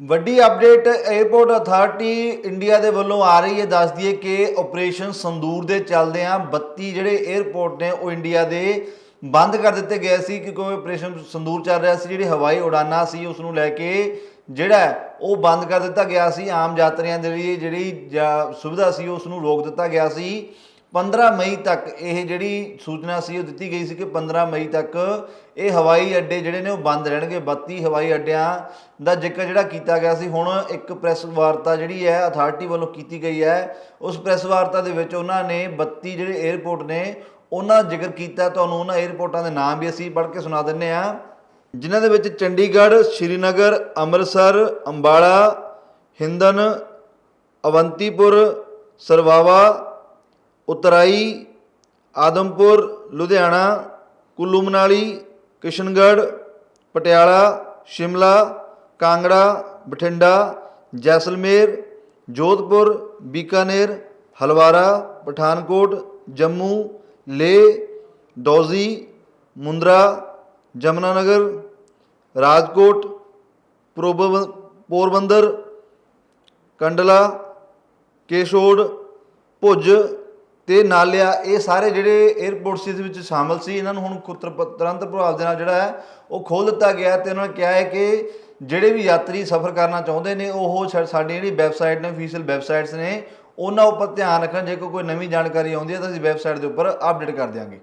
ਵੱਡੀ update airport authority India ਦੇ ਵੱਲੋਂ ਆ ਰਹੀ ਹੈ। ਦੱਸ ਦਈਏ ਕਿ ਆਪਰੇਸ਼ਨ ਸੰਦੂਰ ਦੇ ਚੱਲਦੇ ਆ 32 ਜਿਹੜੇ 에어ਪੋਰਟ ਨੇ ਉਹ ਇੰਡੀਆ ਦੇ ਬੰਦ ਕਰ ਦਿੱਤੇ ਗਏ ਸੀ ਕਿਉਂਕਿ ਆਪਰੇਸ਼ਨ ਸੰਦੂਰ ਚੱਲ ਰਿਹਾ ਸੀ। ਜਿਹੜੀ ਹਵਾਈ ਉਡਾਨਾਂ ਸੀ ਉਸ ਨੂੰ ਲੈ ਕੇ ਜਿਹੜਾ ਉਹ ਬੰਦ ਕਰ ਦਿੱਤਾ ਗਿਆ ਸੀ। ਆਮ ਯਾਤਰੀਆਂ ਦੇ ਲਈ ਜਿਹੜੀ ਸੁਵਿਧਾ ਸੀ ਉਸ ਨੂੰ ਰੋਕ ਦਿੱਤਾ ਗਿਆ ਸੀ। 15 ਮਈ ਤੱਕ ਇਹ ਜਿਹੜੀ ਸੂਚਨਾ ਸੀ, ਉਹ ਦਿੱਤੀ ਗਈ ਸੀ ਕਿ 15 ਮਈ ਤੱਕ ਇਹ ਹਵਾਈ ਅੱਡੇ ਜਿਹੜੇ ਨੇ ਉਹ ਬੰਦ ਰਹਿਣਗੇ। 32 ਹਵਾਈ ਅੱਡਿਆਂ ਦਾ ਜ਼ਿਕਰ ਜਿਹੜਾ ਕੀਤਾ ਗਿਆ ਸੀ, ਹੁਣ ਇੱਕ ਪ੍ਰੈਸ ਵਾਰਤਾ ਜਿਹੜੀ ਹੈ ਅਥਾਰਟੀ ਵੱਲੋਂ ਕੀਤੀ ਗਈ ਹੈ। ਉਸ ਪ੍ਰੈਸ ਵਾਰਤਾ ਦੇ ਵਿੱਚ ਉਹਨਾਂ ਨੇ 32 ਜਿਹੜੇ 에ਅਰਪੋਰਟ ਨੇ, ਉਹਨਾਂ ਦਾ ਜ਼ਿਕਰ ਕੀਤਾ। ਤੁਹਾਨੂੰ ਉਹਨਾਂ 에ਅਰਪੋਰਟਾਂ ਦੇ ਨਾਮ ਵੀ ਅਸੀਂ ਪੜ੍ਹ ਕੇ ਸੁਣਾ ਦਿੰਨੇ ਆ ਜਿਨ੍ਹਾਂ ਦੇ ਵਿੱਚ ਚੰਡੀਗੜ੍ਹ, ਸ਼੍ਰੀਨਗਰ, ਅੰਮ੍ਰਿਤਸਰ, ਅੰਬਾਲਾ, ਹਿੰਦਨ, ਅਵੰਤੀਪੁਰ, ਸਰਵਾਵਾ ਉਤਰਾਈ, ਆਦਮਪੁਰ, ਲੁਧਿਆਣਾ ਕੁੱਲੂ ਮਨਾਲੀ ਕਿਸ਼ਨਗੜ੍ਹ, ਪਟਿਆਲਾ, ਸ਼ਿਮਲਾ, ਕਾਂਗੜਾ, ਬਠਿੰਡਾ, ਜੈਸਲਮੇਰ, ਜੋਧਪੁਰ, ਬੀਕਾਨੇਰ, ਹਲਵਾਰਾ, ਪਠਾਨਕੋਟ, ਜੰਮੂ, ਲੇਹ ਡੋਜ਼ੀ ਮੁੰਦਰਾ, ਜਮਨਾਨਗਰ, ਰਾਜਕੋਟ ਪ੍ਰੋਬ- ਪੋਰਬੰਦਰ, ਕੰਡਲਾ, ਕੇਸ਼ੋੜ, ਭੁੱਜ ਤੇ ਨਾਲਿਆ ਇਹ ਸਾਰੇ ਜਿਹੜੇ 에ਅਰਪੋਰਟ ਸੀ ਇਹਦੇ ਵਿੱਚ ਸ਼ਾਮਲ ਸੀ, ਇਹਨਾਂ ਨੂੰ ਹੁਣ ਖੁ- ਤੁਰੰਤ ਪ੍ਰਭਾਵ ਦੇ ਨਾਲ ਜਿਹੜਾ ਹੈ, ਉਹ ਖੋਲ ਦਿੱਤਾ ਗਿਆ ਹੈ ਤੇ ਉਹਨਾਂ ਨੇ ਕਿਹਾ ਹੈ ਕਿ ਜਿਹੜੇ ਵੀ ਯਾਤਰੀ ਸਫ਼ਰ ਕਰਨਾ ਚਾਹੁੰਦੇ ਨੇ, ਉਹ ਸਾਡੀ ਜਿਹੜੀ ਵੈਬਸਾਈਟ ਨੇ ਅਫੀਸ਼ੀਅਲ ਵੈਬਸਾਈਟਸ ਨੇ, ਉਹਨਾਂ ਉੱਪਰ ਧਿਆਨ ਰੱਖਣ, ਜੇ ਕੋਈ ਕੋਈ ਨਵੀਂ ਜਾਣਕਾਰੀ ਆਉਂਦੀ ਹੈ ਤਾਂ ਅਸੀਂ ਵੈਬਸਾਈਟ ਦੇ ਉੱਪਰ ਅਪਡੇਟ ਕਰ ਦਿਆਂਗੇ।